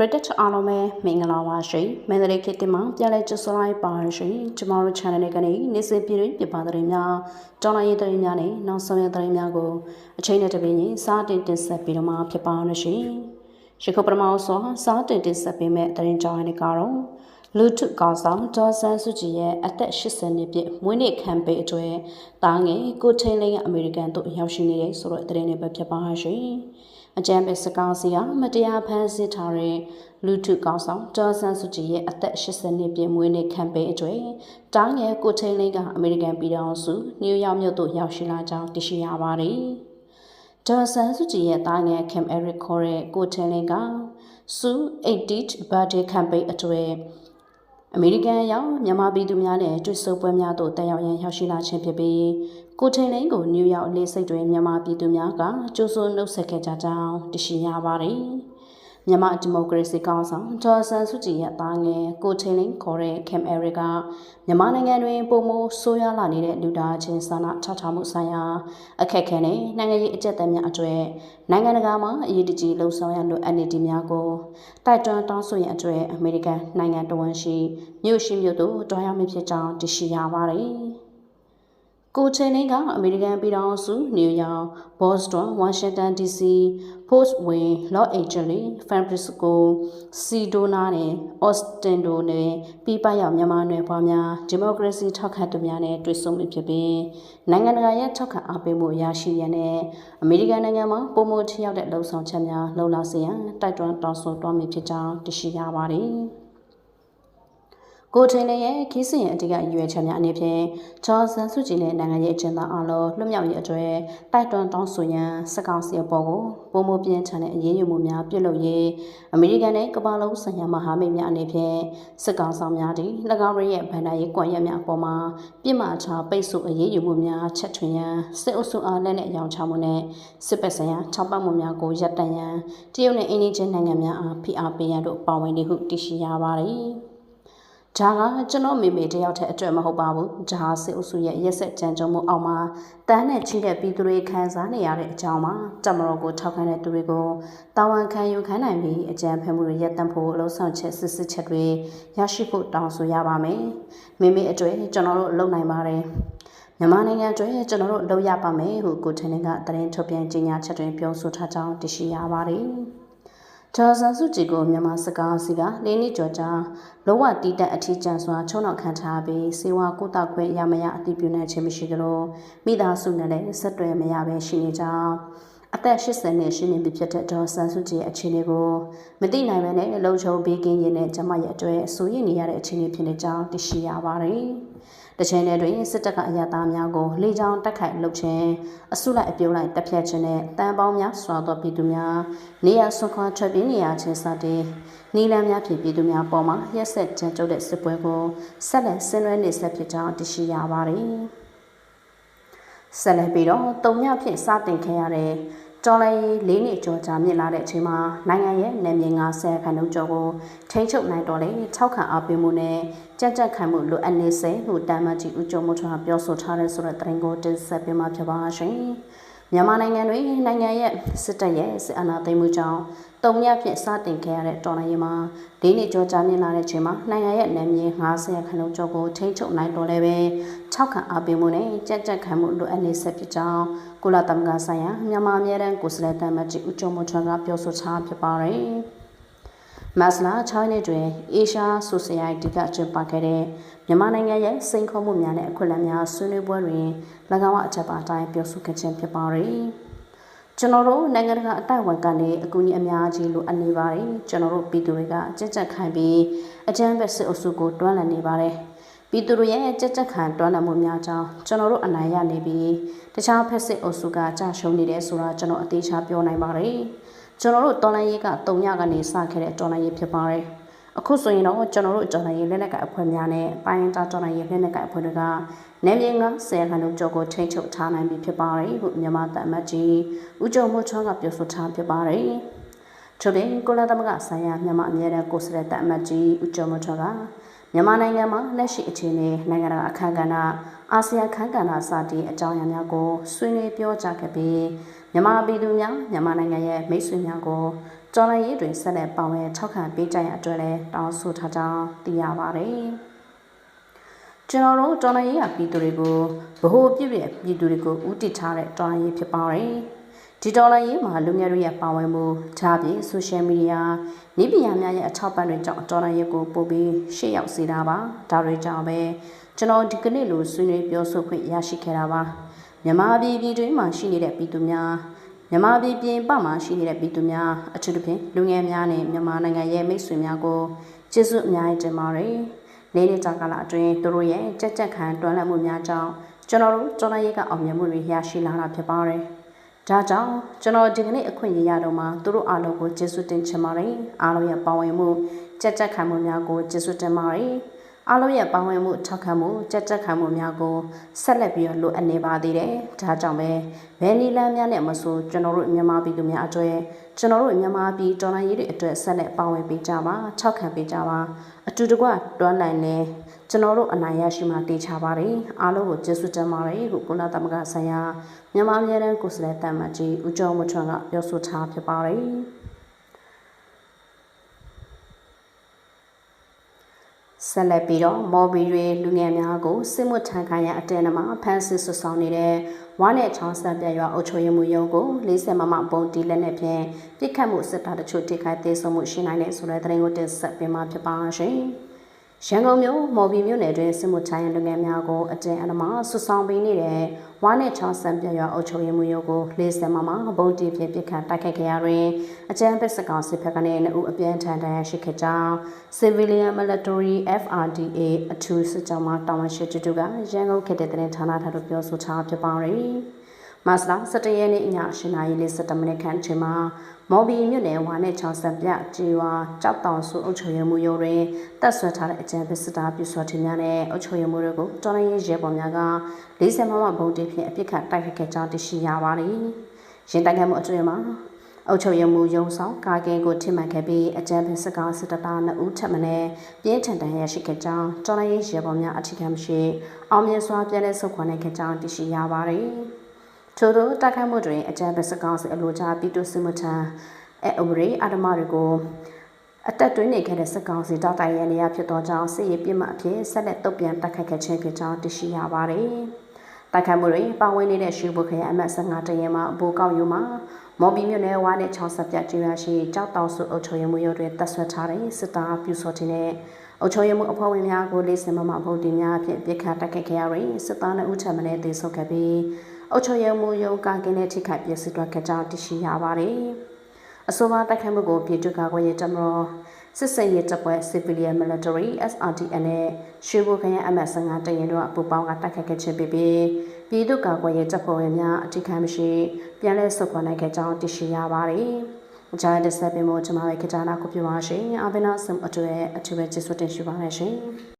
ပရိသတ်အားလုံးပဲမင်္ဂလာပါရှင်မန္တလေးခေတ်တင်မှာပြန်လဲကြဆိုလိုက်ပါရှင်ကျမတို့ channel လေးကနေနေ့စဉ်ပြည်တွင်ပြပသတင်းများတောင်းလာရေးသတင်းများနဲ့နောက်ဆုံးရသတင်းများကိုအချိန်နဲ့တပြေးညီစားတင်တင်ဆက်ပြီးတော့မှဖြစ်ပါရရှင်ရခုပထမဆုံးစားတင်တင်ဆက်ပေးမဲ့သတင်းကြောင်းတွေကတော့လူထုကောင်ဆောင်ဒေါ်ဆန်းစုကြည်ရဲ့အသက်80နှစ်ပြည့်မွေးနေ့ခံပေးအကျွဲတားငယ်ကိုထိန်လင်းအမေရိကန်တို့ရောက်ရှိနေတဲ့ဆိုတော့သတင်းတွေပဲဖြစ်ပါရှင် အကြံပေးစကားစီကမတရားဖမ်းဆီးထားတဲ့လူထုကောင်းဆောင်ဒေါ်ဆန်စုကြည်ရဲ့အသက်80နှစ်ပြည့်မွေးနေ့ကမ်ပိန်းအတွေ့တားငယ်ကိုထိန်လေးကအမေရိကန်ပြည်ထောင်စုနယူးယောက်မြို့သို့ရောက်ရှိလာကြောင်းသိရှိရပါတယ်။ဒေါ်ဆန်စုကြည်ရဲ့တားငယ်ကင်အရစ်ခေါ်တဲ့ကိုထိန်လေးကစူ 80th birthday campaign အတွေ့ အမေရိကန်ရောက်မြန်မာပြည်သူများနဲ့တွေ့ဆုံပွဲများသို့တက်ရောက်ရန်ရောက်ရှိလာခြင်းဖြစ်ပြီးကိုထိန်လိန်ကိုနယူးယောက်လေးစိတ်တွင်မြန်မာပြည်သူများကကြိုးစိုးနှုတ်ဆက်ခဲ့ကြကြောင်းသိရှိရပါတယ်။ မြန်မာဒီမိုကရေစီကောင်ဆောင်ဒေါ်ဆန်စုကြည်ရဲ့သားငယ်ကိုထိန်လင်းခေါ်တဲ့ကမ်အရီကမြန်မာနိုင်ငံတွင်ပုံမိုးဆိုးရွားလာနေတဲ့လူသားချင်းစာနာထောက်ထားမှုဆိုင်ရာအခက်အခဲနဲ့နိုင်ငံရေးအကြက်အများအတွေ့နိုင်ငံတကာမှာအရေးတကြီးလှုံ့ဆော်ရလို့ NLD များကိုတိုက်တွန်းတောင်းဆိုရန်အတွက်အမေရိကန်နိုင်ငံတော်ဝန်ရှိမြို့ရှိမြို့တို့တွားရောက်မိဖြစ်ကြောင်းသိရှိရပါတယ်။ ကိုချေနေကအမေရိကန်ပြည်ထောင်စုနယူးယောက်ဘော့စတွန်ဝါရှင်တန် DC ဖို့စ်ဝင်းလော့အိန်ဂျလိဖန်ဖရစ်စကိုစီဒိုနာနဲ့အော့စတင်တို့နဲ့ပြည်ပရောက်မြန်မာနယ်ဖွားများဒီမိုကရေစီထောက်ခံသူများနဲ့တွေ့ဆုံမှုဖြစ်ပြီးနိုင်ငံတကာရဲ့ထောက်ခံအားပေးမှုရရှိရတဲ့အမေရိကန်နိုင်ငံမှာပုံမထရောက်တဲ့လှုံ့ဆော်ချက်များလှုံ့ဆော်စေရန်တိုက်တွန်းတောင်းဆိုတွားမိဖြစ်ကြောင်းသိရှိရပါတယ်။ ကိုထင်းလည်းရဲ့ခီးစင်ရဲ့အဓိကရွေးချက်များအနေဖြင့်ဂျော်ဆန်စုကြည်နဲ့နိုင်ငံရေးအကျဉ်းသားအလုံးလွတ်မြောက်ရေးအတွက်တိုက်တွန်းတောင်းဆိုရန်စကောင်စီအပေါ်ကိုပုံမပြင်းထန်တဲ့အရေးယူမှုများပြုလုပ်ရေးအမေရိကန်နဲ့ကမ္ဘာလုံးဆိုင်ရာမဟာမိတ်များအနေဖြင့်စစ်ကောင်ဆောင်များသည်၎င်းရဲ့ဗန်ဒါရေးကွန်ရက်များအပေါ်မှာပြစ်မှားချပိတ်ဆို့အရေးယူမှုများချက်ထွင်ရန်စစ်အုပ်စုအားလက်နဲ့အယောင်ချမှုနဲ့စစ်ပတ်ဆိုင်ရာထောက်ပံ့မှုများကိုရပ်တန့်ရန်တရုတ်နဲ့အင်ဒီဂျင်နိုင်ငံများအားဖိအားပေးရန်တို့ပါဝင်နေဟုသိရှိရပါသည် ဒါကကျွန်တော်မိမိတယောက်တည်းအတွက်မဟုတ်ပါဘူး။ဒါဟာစစ်အုပ်စုရဲ့ရက်ဆက်ကြံကြုံမှုအောက်မှာတန်းနဲ့ချီတဲ့ပြည်သူတွေခံစားနေရတဲ့အကြောင်းပါ။တမတော်ကိုထောက်ခံတဲ့သူတွေကိုတာဝန်ခံယူခံနိုင်ပြီးအကြံဖက်မှုတွေရပ်တန့်ဖို့အလို့ဆောင်ချက်စစ်စစ်ချက်တွေရရှိဖို့တောင်းဆိုရပါမယ်။မိမိအတွက်ကျွန်တော်တို့လုပ်နိုင်ပါတယ်။မြန်မာနိုင်ငံအတွက်ကျွန်တော်တို့လုပ်ရပါမယ်ဟုကိုထင်းကတရင်ထုတ်ပြန်ကြေညာချက်တွင်ပြောဆိုထားကြောင်းသိရှိရပါတယ်။ ဂျော်ဆန်စုကြည်ကိုမြန်မာစကားစီကလေးနှစ်ကျော်ကြာလောဝတီးတက်အထီးကျန်စွာချုံနောက်ခံထားပြီးစေဝါကုသခွင့်ရမရအတိပြုနိုင်ခြင်းမရှိသလိုမိသားစုနဲ့လည်းဆက်တွယ်မရဘဲရှိနေကြောင်းအသက်80နှစ်ရှိနေပြီဖြစ်တဲ့ဒေါ်ဆန်စုကြည်အခြေအနေကိုမသိနိုင်ပဲနဲ့လုံခြုံဘေးကင်းရင်နဲ့ကျမရဲ့အတွက်ဆိုရင်နေရတဲ့အခြေအနေဖြစ်နေကြောင်းသိရှိရပါတယ်။ တချိန်တည်းတွင်စစ်တပ်ကအရသားများကိုလေကြောင်းတက်ခိုက်လုပ်ခြင်းအစုလိုက်အပြုံးလိုက်တပ်ဖြတ်ခြင်းနဲ့တန်ပေါင်းများစွာသောပြည်သူများနေရဆွန်ခွာထွက်ပြေးနေရခြင်းစတဲ့နီလန်းများဖြင့်ပြည်သူများပေါ်မှာရက်ဆက်ကြံကြုတ်တဲ့စစ်ပွဲကိုဆက်လက်ဆင်နွှဲနေဆက်ဖြစ်ကြောင်းသိရှိရပါတယ်။ဆက်လက်ပြီးတော့တုံညဖြင့်စတင်ခဲ့ရတဲ့ တော်လိုင်းလေးနှစ်ကျော်ကြာမြင့်လာတဲ့အချိန်မှာနိုင်ငံရဲ့နယ်မြေ90ခန်းတို့ကျော်ကိုထိန်းချုပ်နိုင်တော်လေထောက်ခံအားပေးမှုနဲ့ကြက်ကြက်ခံမှုလိုအပ်နေစေလို့တမ်းမကြီးဦးကျော်မိုးထွန်းပြောဆိုထားတဲ့ဆိုတဲ့သတင်းကိုတင်ဆက်ပေးမှာဖြစ်ပါရှင်။မြန်မာနိုင်ငံတွင်နိုင်ငံရဲ့စစ်တပ်ရဲ့စစ်အာဏာသိမ်းမှုကြောင့် တုံညဖြင့်စတင်ခဲ့ရတဲ့တော်လှန်ရေးမှာဒီနေ့ကြောကြာမြင့်လာတဲ့ချိန်မှာနိုင်ငံရဲ့နယ်မြေ90ခန်းလုံးကျော်ကိုထိန်းချုပ်နိုင်တော်လဲပဲ၆ခန့်အားပေးမှုနဲ့ကြက်ကြက်ခံမှုလိုအပ်နေဆက်ဖြစ်ကြောင်းကုလသမဂ္ဂဆိုင်ရာမြန်မာအမြဲတမ်းကိုယ်စားလှယ်တမကြီးဦးကျော်မိုးထွန်းကပြောဆိုထားဖြစ်ပါတယ်။မတ်လာ6နှစ်တွင်အေရှားဆိုဆီယိုက်တီကကျင်းပခဲ့တဲ့မြန်မာနိုင်ငံရဲ့စိန်ခေါ်မှုများနဲ့အခွင့်အလမ်းများဆွေးနွေးပွဲတွင်၎င်းအချက်ပါတိုင်းပြောဆိုခဲ့ခြင်းဖြစ်ပါတယ်။ ကျွန်တော်တို့နိုင်ငံတကာအတိုက်ဝန်ကနေအကူအညီအများကြီးလိုအပ်နေပါတယ်ကျွန်တော်တို့ပြည်သူတွေကကြက်ကြက်ခိုင်ပြီးအကြမ်းဖက်စစ်အုပ်စုကိုတွန်းလှန်နေပါတယ်ပြည်သူတွေရဲ့ကြက်ကြက်ခံတွန်းလှန်မှုများကြောင့်ကျွန်တော်တို့အနိုင်ရနေပြီးတခြားဖက်စစ်အုပ်စုကကြာရှုံးနေတယ်ဆိုတာကျွန်တော်အသေးချာပြောနိုင်ပါတယ်ကျွန်တော်တို့တော်လှန်ရေးကတုံညကနေစခဲ့တဲ့တော်လှန်ရေးဖြစ်ပါတယ် အခုဆိုရင်တော့ကျွန်တော်တို့တော်လှန်ရေးလက်နက်ကအဖွဲ့များနဲ့ပိုင်းတာတော်လှန်ရေးလက်နက်ကအဖွဲ့တွေကနယ်မြေကဆယ်ခန်းတို့ကြောကိုထိန်းချုပ်ထားနိုင်ပြီဖြစ်ပါတယ်ဟုမြန်မာတပ်အမတ်ကြီးဦးကျော်မိုးချောင်းကပြောဆိုထားဖြစ်ပါတယ်။ထို့ပြင်ကိုလာသမဂဆိုင်ရာမြန်မာအမြဲတမ်းကိုယ်စားလှယ်တပ်အမတ်ကြီးဦးကျော်မိုးချောင်းကမြန်မာနိုင်ငံမှာလက်ရှိအခြေအနေနိုင်ငံတကာအခမ်းကဏ္ဍအာဆီယံခမ်းကဏ္ဍစသည့်အကြောင်းအရာများကိုဆွေးနွေးပြောကြားခဲ့ပြီးမြန်မာပြည်သူများမြန်မာနိုင်ငံရဲ့မိတ်ဆွေများကို ကျော်လိုင်းရေးတွင်ဆက်လက်ပါဝင်ထောက်ခံပေးကြရန်အတွက်လည်းတောင်းဆိုထားကြောင်းသိရပါတယ်။ကျွန်တော်တို့တော်လိုင်းရေးကပြည်သူတွေကိုဗဟိုပြည့်ပြည့်ပြည်သူတွေကိုဥတည်ထားတဲ့တော်လိုင်းရေးဖြစ်ပါတယ်။ဒီတော်လိုင်းရေးမှာလူငယ်တွေရဲ့ပါဝင်မှုဒါပြင်ဆိုရှယ်မီဒီယာနည်းပညာများရဲ့အထောက်ပံ့တွေကြောင့်တော်လိုင်းရေးကိုပို့ပြီးရှေ့ရောက်စေတာပါ။ဒါတွေကြောင့်ပဲကျွန်တော်ဒီကနေ့လိုဆွေးနွေးပြောဆိုခွင့်ရရှိခဲ့တာပါ။မြန်မာပြည်ပြည်တွင်းမှာရှိနေတဲ့ပြည်သူများ မြန်မာပြည်ပြင်ပမှာရှိနေတဲ့ပြည်သူများအထူးသဖြင့်လူငယ်များနဲ့မြန်မာနိုင်ငံရဲ့မိတ်ဆွေများကိုကျေးဇူးအများကြီးတင်ပါတယ်။နေ့နေ့ကြာကာလအတွင်းသူတို့ရဲ့ကြက်ကြက်ခံတွန်းလှန်မှုများကြောင့်ကျွန်တော်တို့တော်လှန်ရေးကအောင်မြင်မှုတွေရရှိလာတာဖြစ်ပါတယ်။ဒါကြောင့်ကျွန်တော်ဒီကနေ့အခွင့်အရေးရတော့မှသူတို့အားလုံးကိုကျေးဇူးတင်ချင်ပါတယ်။အားလုံးရဲ့ပါဝင်မှုကြက်ကြက်ခံမှုများကိုကျေးဇူးတင်ပါတယ်။ အားလုံးရဲ့ပါဝင်မှုထောက်ခံမှုကြက်ကြက်ခံမှုများကိုဆက်လက်ပြီးတော့လိုအပ်နေပါသေးတယ်။ဒါကြောင့်ပဲဘယ်နီလန်းများနဲ့မဆိုကျွန်တော်တို့မြန်မာပြည်သူများအတွက်ကျွန်တော်တို့မြန်မာပြည်တော်လှန်ရေးတွေအတွက်ဆက်လက်ပါဝင်ပေးကြပါထောက်ခံပေးကြပါအတူတကွတွန်းနိုင်လဲကျွန်တော်တို့အနိုင်ရရှိမှတေချပါတယ်အားလုံးကိုကျေးဇူးတင်ပါတယ်ခုကုလသမဂ္ဂဆိုင်ရာမြန်မာပြည်တန်းကိုယ်စားလှယ်တမန်ကြီးဦးကျော်မထွန်းကပြောဆိုထားဖြစ်ပါတယ် ဆက်လက်ပြီးတော့မော်ဘီတွေလူငယ်များကိုစစ်မှုထမ်းခိုင်းရန်အတဲနမှာဖမ်းဆီးဆွဆောင်နေတဲ့ဝါနဲ့ချောင်းဆက်ပြရွာအုပ်ချုပ်ရေးမှုရုံးကို40မမပုံတီလက်နဲ့ဖြင့်ပြစ်ခတ်မှုစစ်တာတချို့ထိခိုက်သေးဆုံးမှုရှိနိုင်တဲ့ဆိုတဲ့သတင်းကိုတင်ဆက်ပေးမှာဖြစ်ပါရှင်။ ရန်ကုန်မြို့မော်ဘီမြို့နယ်တွင်စစ်မှုထမ်းရလုပ်ငန်းများကိုအကျဉ်းအနမဆွဆောင်ပေးနေတဲ့ဝါနဲ့ချောင်းစံပြရွာအုပ်ချုပ်ရေးမှူးရုံးကို40မမဘုံတီဖြင့်ပြစ်ခတ်တိုက်ခိုက်ခဲ့ရတွင်အကျဉ်းပစ်စကောင်စစ်ဖက်ကနေနှစ်ဦးအပြန်ထန်တန်းရှိခဲ့ကြောင်း Civilian Military FRDA အထူးစစ်ကြောင်းမှတာဝန်ရှိသူကရန်ကုန်ခေတ်တဲ့တင်ဌာနထံသို့ပြောဆိုထားဖြစ်ပါရယ် မတ်လ17ရက်နေ့ည8:40မိနစ်ခန့်ချိန်မှာမော်ဘီမြို့နယ်ဝါနဲ့ချောင်းစံပြကြေးဝါကြောက်တောင်စုအုပ်ချုပ်ရေးမှူးရုံးတွင်တပ်ဆွဲထားတဲ့အကြံပေးစစ်သားပြုစောထင်းများနဲ့အုပ်ချုပ်ရေးမှူးတို့ကိုတော်လိုင်းရဲရဲပေါ်များက40မမဘုံတေးဖြင့်အပြစ်ခတ်တိုက်ခိုက်ခဲ့ကြောင်းသိရှိရပါသည်။ရင်တိုက်ခိုက်မှုအတွင်းမှာအုပ်ချုပ်ရေးမှူးရုံဆောင်ကာကင်ကိုထိမှန်ခဲ့ပြီးအကြံပေးစစ်ကောင်စစ်တပ်သား2ဦးထပ်မံပြင်းထန်တန်ရရှိခဲ့ကြောင်းတော်လိုင်းရဲပေါ်များအထူးခံမရှိအောင်မြင်စွာပြန်လည်ဆုတ်ခွာနိုင်ခဲ့ကြောင်းသိရှိရပါသည်။ ထို့သောတိုက်ခိုက်မှုတွင်အကြံပေးစကောင်းစီအလိုချပြည်သူစစ်မှုထမ်းအဲဥပဒေအာဓမတွေကိုအတက်တွင်းနေခဲ့တဲ့စကောင်စီတောက်တိုင်ရနေရဖြစ်သောကြောင့်စစ်ရေးပြစ်မှတ်အဖြစ်ဆက်လက်တုတ်ပြန်တိုက်ခိုက်ခဲ့ခြင်းဖြစ်ကြောင်းသိရှိရပါတယ်။တိုက်ခိုက်မှုတွင်ပါဝင်နေတဲ့ရှုဘုခရအမတ်15တရဲမှအဘူကောက်ယူမှာမော်ဘီမြို့နယ်ဝါနဲ့60ပြတ်ကျွေးရှိကြောက်တောင်စုအုပ်ချုပ်ရေးမှုရုံးတွင်တပ်ဆွဲထားတဲ့စစ်သားပြူစောတင်တဲ့အုပ်ချုပ်ရေးမှုအဖွဲ့ဝင်များကိုလေးစင်မမဗုဒ္ဓများအဖြစ်ပြစ်ခတ်တိုက်ခိုက်ခဲ့ရပြီးစစ်သား2ဦးထပ်မံသေဆုံးခဲ့ပြီး အုပ်ချုပ်ရေးမှုရုံးကကင်းတဲ့ထိခိုက်ပျက်စီးသွားခဲ့ကြောင်းသိရှိရပါတယ်။အဆိုပါတိုက်ခိုက်မှုကိုပြည်သူ့ကာကွယ်ရေးတပ်မတော်စစ်စင်ရေးတပ်ဖွဲ့ Civilian Military SRDN နဲ့ရွှေဘိုခရိုင် MS5 တရင်တို့အပူပေါင်းကတိုက်ခိုက်ခဲ့ခြင်းဖြစ်ပြီးပြည်သူ့ကာကွယ်ရေးတပ်ဖွဲ့ဝင်များအထိခံမရှိပြန်လည်ဆုတ်ခွာနိုင်ခဲ့ကြောင်းသိရှိရပါတယ်။အကြိုက်တဲ့ဆက်ပင်မို့ကျွန်မရဲ့ခေတ္တနာကိုပြပါရှင်။အဘိနာဆမ်အတွေ့အထူးပဲကျေးဇူးတင်ရှိပါတယ်ရှင်။